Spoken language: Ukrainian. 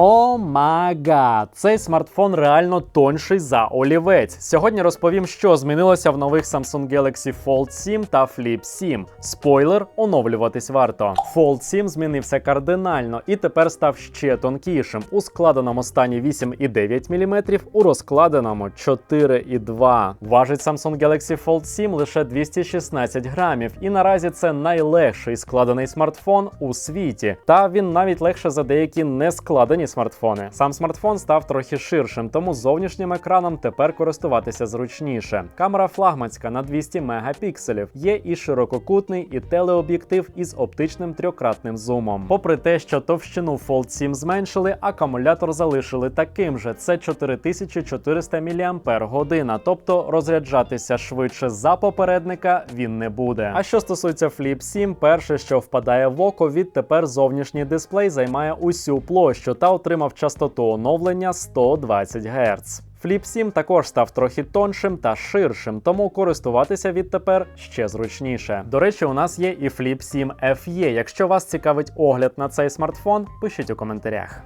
О мага! Цей смартфон реально тонший за олівець. Сьогодні розповім, що змінилося в нових Samsung Galaxy Fold 7 та Flip 7. Спойлер, оновлюватись варто. Fold 7 змінився кардинально і тепер став ще тонкішим. У складеному стані 8,9 мм, у розкладеному 4,2. Важить Samsung Galaxy Fold 7 лише 216 грамів, і наразі це найлегший складений смартфон у світі. Та він навіть легше за деякі не складені смартфони. Сам смартфон став трохи ширшим, тому зовнішнім екраном тепер користуватися зручніше. Камера флагманська на 200 мегапікселів. Є і ширококутний, і телеоб'єктив із оптичним трьохкратним зумом. Попри те, що товщину Fold 7 зменшили, акумулятор залишили таким же: це 4400 мАч, тобто розряджатися швидше за попередника він не буде. А що стосується Flip 7, перше, що впадає в око, відтепер зовнішній дисплей займає усю площу та отримав частоту оновлення 120 Гц. Flip 7 також став трохи тоншим та ширшим, тому користуватися відтепер ще зручніше. До речі, у нас є і Flip 7 FE. Якщо вас цікавить огляд на цей смартфон, пишіть у коментарях.